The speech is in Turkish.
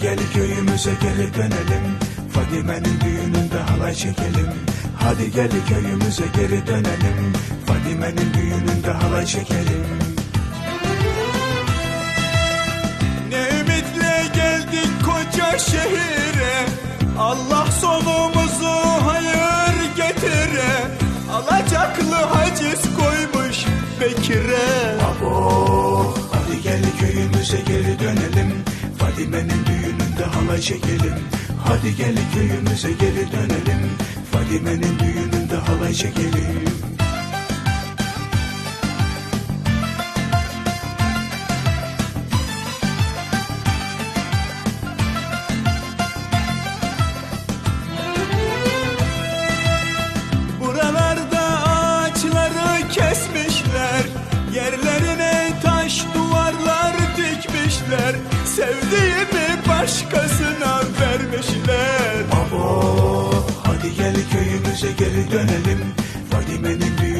gel köyümüze geri dönelim. Fadime'nin düğününde halay çekelim. Hadi gel köyümüze geri dönelim. Fadime'nin düğününde halay çekelim. Ne ümitle geldik koca şehire. Allah sonumuzu hayır getire. Alacaklı haciz koymuş Bekir'e. Abo hadi gel köyümüze geri dönelim. Fadime'nin çekelim Hadi gel köyümüze geri dönelim. Fadime'nin düğününde halay çekelim. Buralarda ağaçları kesmişler Yerlerine taş duvarlar dikmişler. Sevdiğimi başkasına Geçmişe geri dönelim. Fadime'nin düğünü